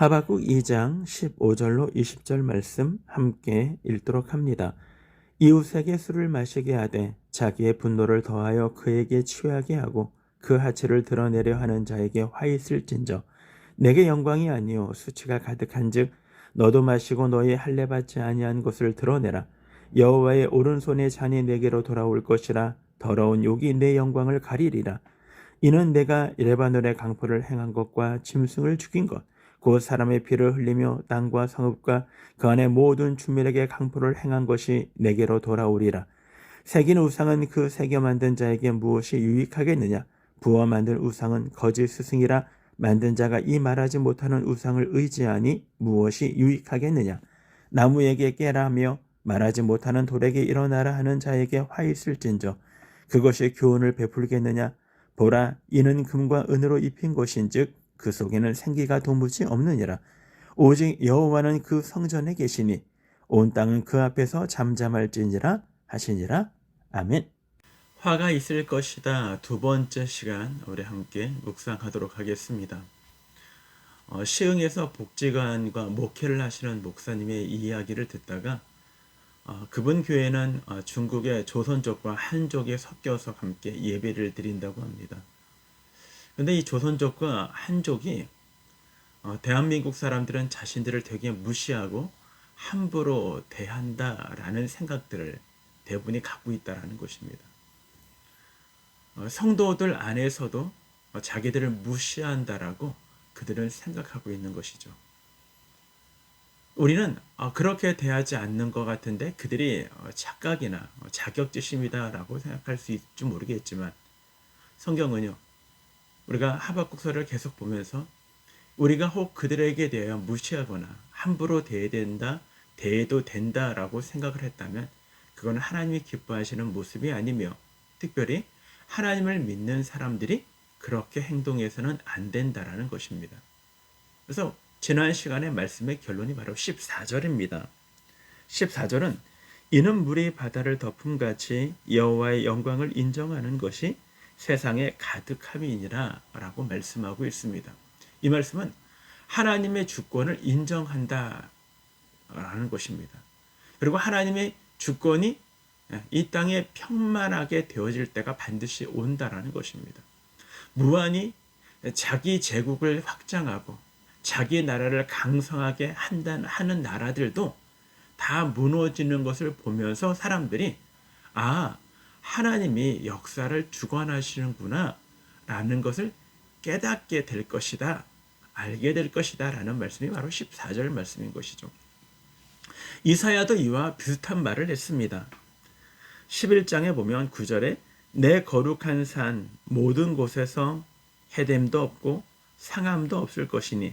하박국 2장 15절로 20절 말씀 함께 읽도록 합니다. 이웃에게 술을 마시게 하되 자기의 분노를 더하여 그에게 취하게 하고 그 하체를 드러내려 하는 자에게 화 있을진저. 내게 영광이 아니요 수치가 가득한즉 너도 마시고 너의 할례 받지 아니한 것을 드러내라. 여호와의 오른손의 잔이 내게로 돌아올 것이라. 더러운 욕이 내 영광을 가리리라. 이는 내가 레바논의 강포를 행한 것과 짐승을 죽인 것 곧 사람의 피를 흘리며 땅과 성읍과 그 안에 모든 주민에게 강포를 행한 것이 내게로 돌아오리라. 새긴 우상은 그 새겨 만든 자에게 무엇이 유익하겠느냐? 부어 만든 우상은 거짓 스승이라 만든 자가 이 말하지 못하는 우상을 의지하니 무엇이 유익하겠느냐? 나무에게 깨라 하며 말하지 못하는 돌에게 일어나라 하는 자에게 화 있을진저 그것이 교훈을 베풀겠느냐? 보라 이는 금과 은으로 입힌 것인즉 그 속에는 생기가 도무지 없느니라 오직 여호와는 그 성전에 계시니 온 땅은 그 앞에서 잠잠할지니라 하시니라 아멘. 화가 있을 것이다. 두 번째 시간 우리 함께 묵상하도록 하겠습니다. 어, 시흥에서 복지관과 목회를 하시는 목사님의 이야기를 듣다가 어, 그분 교회는 어, 중국의 조선족과 한족이 섞여서 함께 예배를 드린다고 합니다. 근데 이 조선족과 한족이 어, 대한민국 사람들은 자신들을 되게 무시하고 함부로 대한다라는 생각들을 대부분이 갖고 있다라는 것입니다. 어, 성도들 안에서도 어, 자기들을 무시한다라고 그들은 생각하고 있는 것이죠. 우리는 어, 그렇게 대하지 않는 것 같은데 그들이 착각이나 자격지심이다라고 생각할 수 있을지 모르겠지만 성경은요 우리가 하박국서를 계속 보면서 우리가 혹 그들에게 대하여 무시하거나 함부로 대해야 된다, 대해도 된다라고 생각을 했다면 그건 하나님이 기뻐하시는 모습이 아니며 특별히 하나님을 믿는 사람들이 그렇게 행동해서는 안 된다라는 것입니다. 그래서 지난 시간에 말씀의 결론이 바로 14절입니다. 14절은 이는 물이 바다를 덮음같이 여호와의 영광을 인정하는 것이 세상의 가득함이니라 라고 말씀하고 있습니다. 이 말씀은 하나님의 주권을 인정한다 라는 것입니다. 그리고 하나님의 주권이 이 땅에 평만하게 되어질 때가 반드시 온다라는 것입니다. 무한히 자기 제국을 확장하고 자기 나라를 강성하게 한다, 하는 나라들도 다 무너지는 것을 보면서 사람들이 아, 하나님이 역사를 주관하시는구나 라는 것을 깨닫게 될 것이다. 알게 될 것이다. 라는 말씀이 바로 14절 말씀인 것이죠. 이사야도 이와 비슷한 말을 했습니다. 11장에 보면 9절에 내 거룩한 산 모든 곳에서 해됨도 없고 상함도 없을 것이니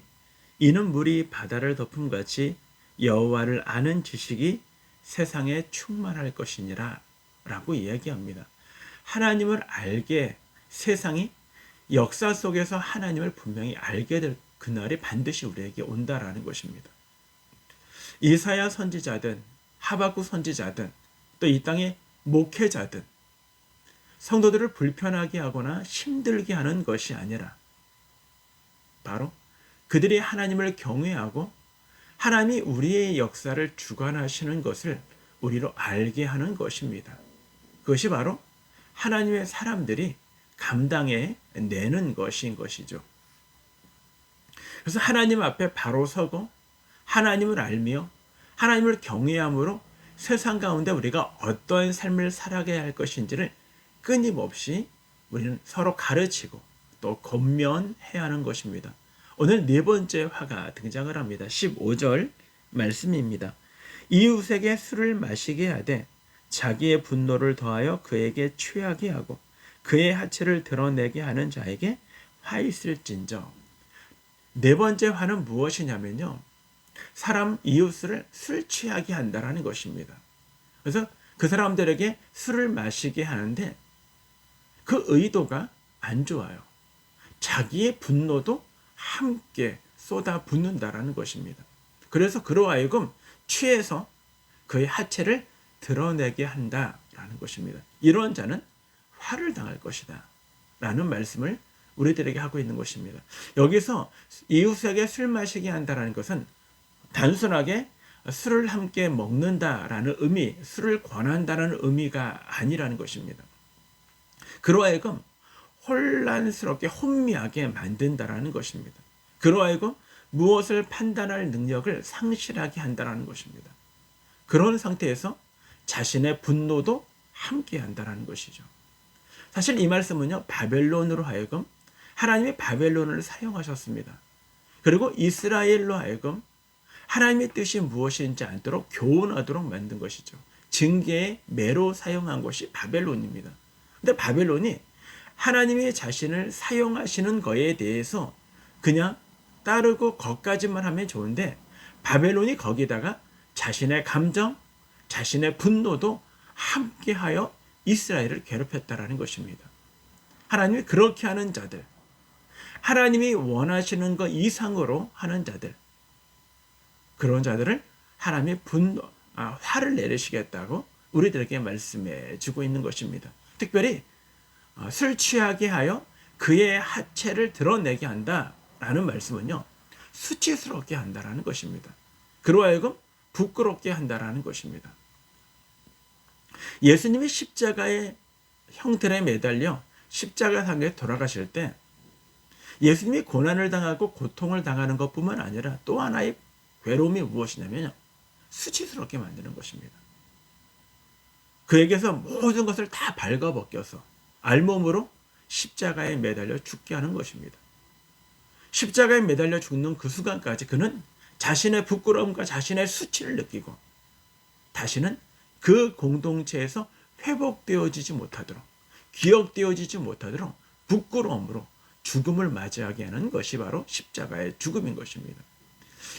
이는 물이 바다를 덮음같이 여호와를 아는 지식이 세상에 충만할 것이니라 라고 이야기합니다. 하나님을 알게 세상이 역사 속에서 하나님을 분명히 알게 될 그날이 반드시 우리에게 온다라는 것입니다. 이사야 선지자든 하박국 선지자든 또 이 땅의 목회자든 성도들을 불편하게 하거나 힘들게 하는 것이 아니라 바로 그들이 하나님을 경외하고 하나님이 우리의 역사를 주관하시는 것을 우리로 알게 하는 것입니다. 그것이 바로 하나님의 사람들이 감당해 내는 것인 것이죠. 그래서 하나님 앞에 바로 서고 하나님을 알며 하나님을 경외함으로 세상 가운데 우리가 어떠한 삶을 살아가야 할 것인지를 끊임없이 우리는 서로 가르치고 또 권면해야 하는 것입니다. 오늘 네 번째 화가 등장을 합니다. 15절 말씀입니다. 이웃에게 술을 마시게 하되 자기의 분노를 더하여 그에게 취하게 하고 그의 하체를 드러내게 하는 자에게 화 있을진저. 네 번째 화는 무엇이냐면요. 사람 이웃을 술 취하게 한다라는 것입니다. 그래서 그 사람들에게 술을 마시게 하는데 그 의도가 안 좋아요. 자기의 분노도 함께 쏟아 붓는다라는 것입니다. 그래서 그로 하여금 취해서 그의 하체를 드러내게 한다라는 것입니다. 이런 자는 화를 당할 것이다. 라는 말씀을 우리들에게 하고 있는 것입니다. 여기서 이웃에게 술 마시게 한다는 것은 단순하게 술을 함께 먹는다라는 의미, 술을 권한다는 의미가 아니라는 것입니다. 그로 하여금 혼란스럽게 혼미하게 만든다라는 것입니다. 그로 하여금 무엇을 판단할 능력을 상실하게 한다는 것입니다. 그런 상태에서 자신의 분노도 함께 한다는 것이죠. 사실 이 말씀은요, 바벨론으로 하여금 하나님이 바벨론을 사용하셨습니다. 그리고 이스라엘로 하여금 하나님의 뜻이 무엇인지 알도록 교훈하도록 만든 것이죠. 징계의 매로 사용한 것이 바벨론입니다. 근데 바벨론이 하나님의 자신을 사용하시는 거에 대해서 그냥 따르고 거까지만 하면 좋은데 바벨론이 거기다가 자신의 감정, 자신의 분노도 함께하여 이스라엘을 괴롭혔다라는 것입니다. 하나님이 그렇게 하는 자들, 하나님이 원하시는 것 이상으로 하는 자들, 그런 자들을 하나님이 분노, 아, 화를 내리시겠다고 우리들에게 말씀해 주고 있는 것입니다. 특별히 어, 술 취하게 하여 그의 하체를 드러내게 한다라는 말씀은요. 수치스럽게 한다라는 것입니다. 그로 하여금 부끄럽게 한다라는 것입니다. 예수님이 십자가의 형틀에 매달려 십자가 상에 돌아가실 때 예수님이 고난을 당하고 고통을 당하는 것뿐만 아니라 또 하나의 괴로움이 무엇이냐면요. 수치스럽게 만드는 것입니다. 그에게서 모든 것을 다 발가벗겨서 알몸으로 십자가에 매달려 죽게 하는 것입니다. 십자가에 매달려 죽는 그 순간까지 그는 자신의 부끄러움과 자신의 수치를 느끼고 다시는 그 공동체에서 회복되어지지 못하도록 기억되어지지 못하도록 부끄러움으로 죽음을 맞이하게 하는 것이 바로 십자가의 죽음인 것입니다.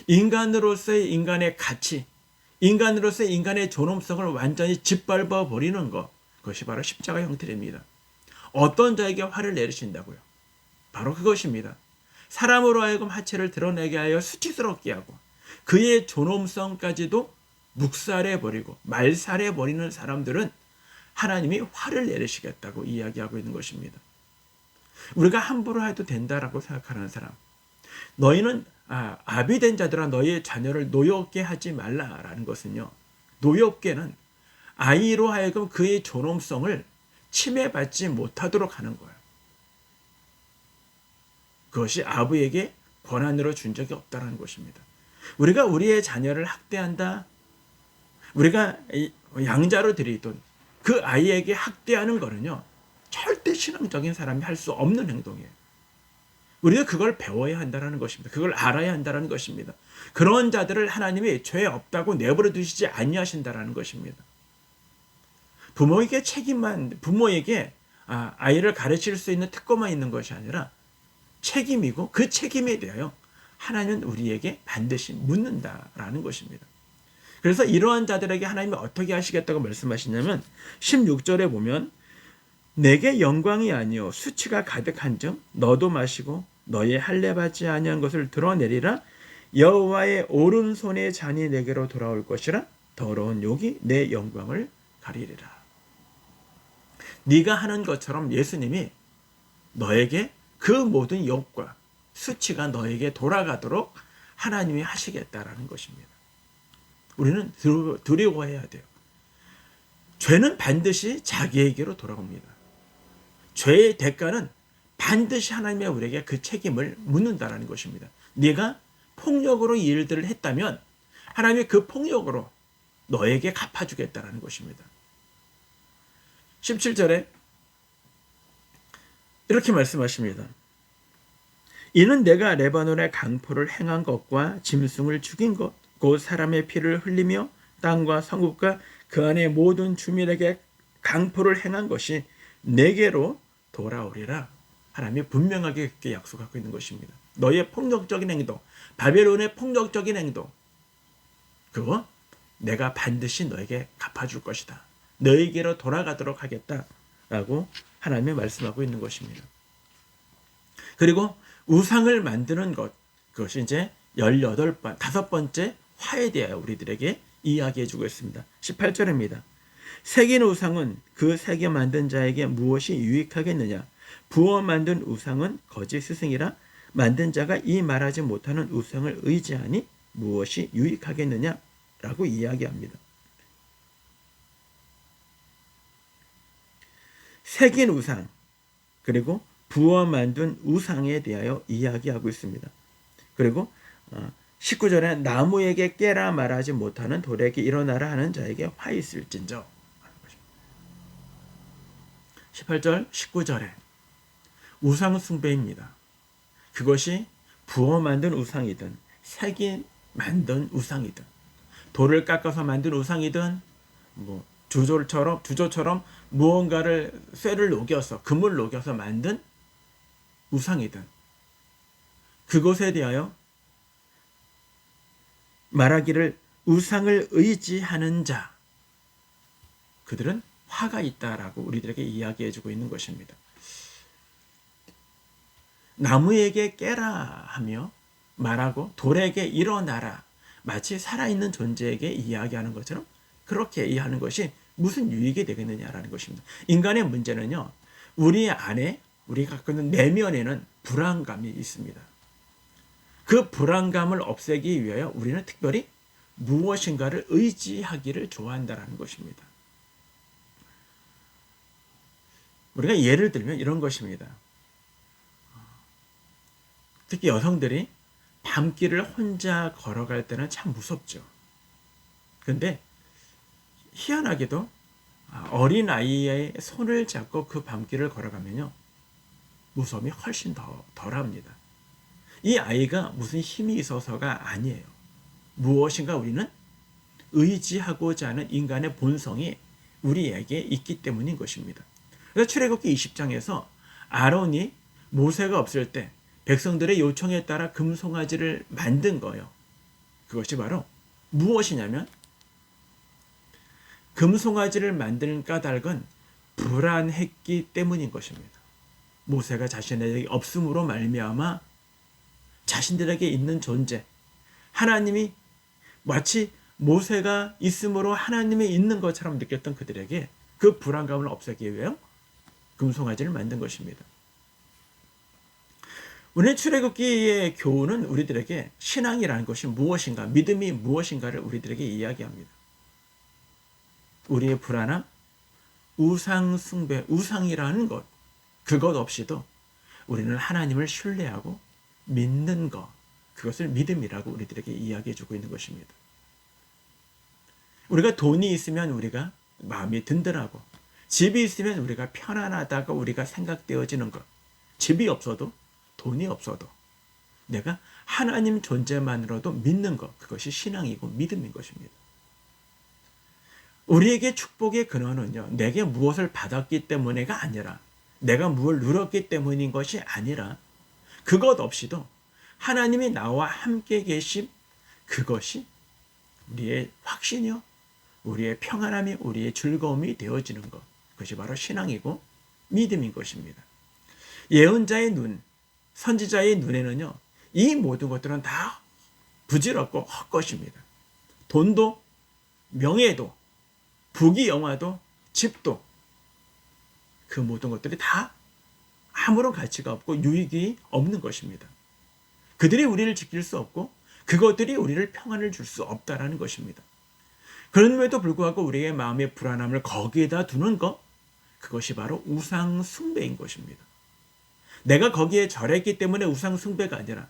인간으로서의 인간의 가치, 인간으로서의 인간의 존엄성을 완전히 짓밟아 버리는 것, 그것이 바로 십자가 형태입니다. 어떤 자에게 화를 내리신다고요? 바로 그것입니다. 사람으로 하여금 하체를 드러내게 하여 수치스럽게 하고 그의 존엄성까지도 묵살해 버리고 말살해 버리는 사람들은 하나님이 화를 내리시겠다고 이야기하고 있는 것입니다. 우리가 함부로 해도 된다라고 생각하는 사람. 너희는 아, 아비된 자들아 너희의 자녀를 노엽게 하지 말라라는 것은요. 노엽게는 아이로 하여금 그의 존엄성을 침해받지 못하도록 하는 거예요. 그것이 아부에게 권한으로 준 적이 없다는 것입니다. 우리가 우리의 자녀를 학대한다. 우리가 양자로 들이던 그 아이에게 학대하는 거는요. 절대 신앙적인 사람이 할 수 없는 행동이에요. 우리가 그걸 배워야 한다는 것입니다. 그걸 알아야 한다는 것입니다. 그런 자들을 하나님이 죄 없다고 내버려 두시지 아니하신다라는 것입니다. 부모에게 책임만 부모에게 아, 아이를 가르칠 수 있는 특권만 있는 것이 아니라 책임이고 그 책임에 대하여 하나님은 우리에게 반드시 묻는다라는 것입니다. 그래서 이러한 자들에게 하나님이 어떻게 하시겠다고 말씀하시냐면 16절에 보면 내게 영광이 아니요 수치가 가득한즉 너도 마시고 너의 할례 받지 아니한 것을 드러내리라 여호와의 오른손의 잔이 내게로 돌아올 것이라 더러운 욕이 내 영광을 가리리라. 네가 하는 것처럼 예수님이 너에게 그 모든 욕과 수치가 너에게 돌아가도록 하나님이 하시겠다라는 것입니다. 우리는 두려워해야 돼요. 죄는 반드시 자기에게로 돌아옵니다. 죄의 대가는 반드시 하나님이 우리에게 그 책임을 묻는다라는 것입니다. 네가 폭력으로 일들을 했다면 하나님이 그 폭력으로 너에게 갚아주겠다라는 것입니다. 17절에 이렇게 말씀하십니다. 이는 내가 레바논의 강포를 행한 것과 짐승을 죽인 것, 곧 사람의 피를 흘리며 땅과 성읍과 그 안의 모든 주민에게 강포를 행한 것이 내게로 돌아오리라 하나님이 분명하게 그렇게 약속하고 있는 것입니다. 너의 폭력적인 행동, 바벨론의 폭력적인 행동, 그거 내가 반드시 너에게 갚아줄 것이다. 너에게로 돌아가도록 하겠다라고 하나님이 말씀하고 있는 것입니다. 그리고 우상을 만드는 것, 그것이 이제 18번, 다섯 번째 화에 대하여 우리들에게 이야기해 주고 있습니다. 18절입니다. 새긴 우상은 그 새겨 만든 자에게 무엇이 유익하겠느냐? 부어 만든 우상은 거짓 스승이라 만든 자가 이 말하지 못하는 우상을 의지하니 무엇이 유익하겠느냐 라고 이야기합니다. 새긴 우상 그리고 부어 만든 우상에 대하여 이야기하고 있습니다. 그리고 19절에 나무에게 깨라 말하지 못하는 돌에게 일어나라 하는 자에게 화 있을진저 18절 19절에 우상 숭배입니다. 그것이 부어 만든 우상이든 색이 만든 우상이든 돌을 깎아서 만든 우상이든 뭐 주조처럼 주조처럼 무언가를 쇠를 녹여서 금을 녹여서 만든 우상이든 그것에 대하여 말하기를 우상을 의지하는 자 그들은 화가 있다라고 우리들에게 이야기해 주고 있는 것입니다. 나무에게 깨라 하며 말하고 돌에게 일어나라 마치 살아있는 존재에게 이야기하는 것처럼 그렇게 이해하는 것이 무슨 유익이 되겠느냐라는 것입니다. 인간의 문제는요, 우리 안에 우리가 갖고 있는 내면에는 불안감이 있습니다. 그 불안감을 없애기 위하여 우리는 특별히 무엇인가를 의지하기를 좋아한다는 것입니다. 우리가 예를 들면 이런 것입니다. 특히 여성들이 밤길을 혼자 걸어갈 때는 참 무섭죠. 근데 희한하게도 어린 아이의 손을 잡고 그 밤길을 걸어가면요. 무서움이 훨씬 더 덜합니다. 이 아이가 무슨 힘이 있어서가 아니에요. 무엇인가 우리는 의지하고자 하는 인간의 본성이 우리에게 있기 때문인 것입니다. 그래서 출애굽기 20장에서 아론이 모세가 없을 때 백성들의 요청에 따라 금송아지를 만든 거예요. 그것이 바로 무엇이냐면 금송아지를 만드는 까닭은 불안했기 때문인 것입니다. 모세가 자신에게 없음으로 말미암아 자신들에게 있는 존재 하나님이 마치 모세가 있음으로 하나님이 있는 것처럼 느꼈던 그들에게 그 불안감을 없애기 위해 금송아지를 만든 것입니다. 오늘 출애굽기의 교훈은 우리들에게 신앙이라는 것이 무엇인가, 믿음이 무엇인가를 우리들에게 이야기합니다. 우리의 불안함, 우상 숭배, 우상이라는 것, 그것 없이도 우리는 하나님을 신뢰하고 믿는 것, 그것을 믿음이라고 우리들에게 이야기해 주고 있는 것입니다. 우리가 돈이 있으면 우리가 마음이 든든하고, 집이 있으면 우리가 편안하다고 우리가 생각되어지는 것, 집이 없어도 돈이 없어도 내가 하나님 존재만으로도 믿는 것, 그것이 신앙이고 믿음인 것입니다. 우리에게 축복의 근원은요, 내게 무엇을 받았기 때문에가 아니라, 내가 무엇을 누렸기 때문인 것이 아니라, 그것 없이도 하나님이 나와 함께 계심, 그것이 우리의 확신이요, 우리의 평안함이, 우리의 즐거움이 되어지는 것. 그것이 바로 신앙이고 믿음인 것입니다. 예언자의 눈, 선지자의 눈에는요, 이 모든 것들은 다 부질없고 헛것입니다. 돈도, 명예도, 부귀 영화도, 집도, 그 모든 것들이 다 아무런 가치가 없고 유익이 없는 것입니다. 그들이 우리를 지킬 수 없고 그것들이 우리를 평안을 줄 수 없다라는 것입니다. 그럼에도 불구하고 우리의 마음의 불안함을 거기에다 두는 것, 그것이 바로 우상 숭배인 것입니다. 내가 거기에 절했기 때문에 우상 숭배가 아니라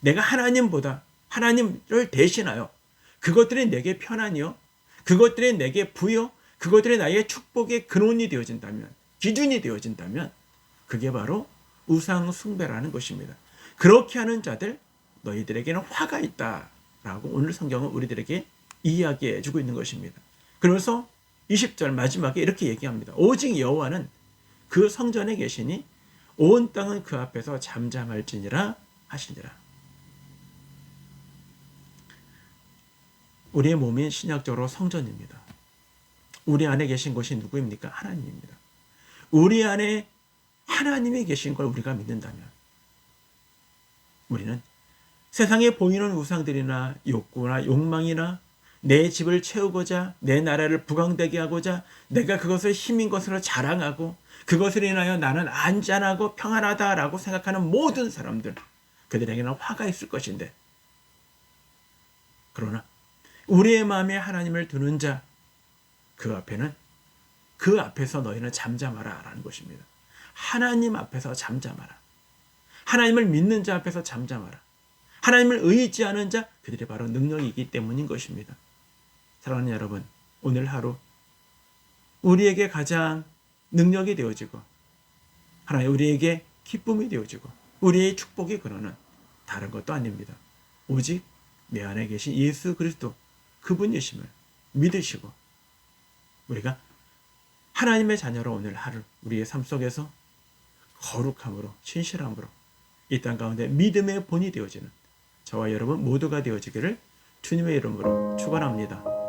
내가 하나님보다 하나님을 대신하여 그것들이 내게 편안이요 그것들이 내게 부여 그것들이 나의 축복의 근원이 되어진다면 기준이 되어진다면 그게 바로 우상 숭배라는 것입니다. 그렇게 하는 자들 너희들에게는 화가 있다 라고 오늘 성경은 우리들에게 이야기해 주고 있는 것입니다. 그래서 20절 마지막에 이렇게 얘기합니다. 오직 여호와는 그 성전에 계시니 온 땅은 그 앞에서 잠잠할지니라 하시니라. 우리의 몸인 신약적으로 성전입니다. 우리 안에 계신 것이 누구입니까? 하나님입니다. 우리 안에 하나님이 계신 걸 우리가 믿는다면 우리는 세상에 보이는 우상들이나 욕구나 욕망이나 내 집을 채우고자 내 나라를 부강되게 하고자 내가 그것을 힘인 것으로 자랑하고 그것을 인하여 나는 안전하고 평안하다라고 생각하는 모든 사람들 그들에게는 화가 있을 것인데 그러나 우리의 마음에 하나님을 두는 자 그 앞에는 그 앞에서 너희는 잠잠하라 라는 것입니다. 하나님 앞에서 잠잠하라. 하나님을 믿는 자 앞에서 잠잠하라. 하나님을 의지 하는 자 그들이 바로 능력이기 때문인 것입니다. 사랑하는 여러분, 오늘 하루 우리에게 가장 능력이 되어지고 하나님 우리에게 기쁨이 되어지고 우리의 축복이 그러는 다른 것도 아닙니다. 오직 내 안에 계신 예수 그리스도 그분이심을 믿으시고 우리가 하나님의 자녀로 오늘 하루 우리의 삶 속에서 거룩함으로 신실함으로 이 땅 가운데 믿음의 본이 되어지는 저와 여러분 모두가 되어지기를 주님의 이름으로 축원합니다.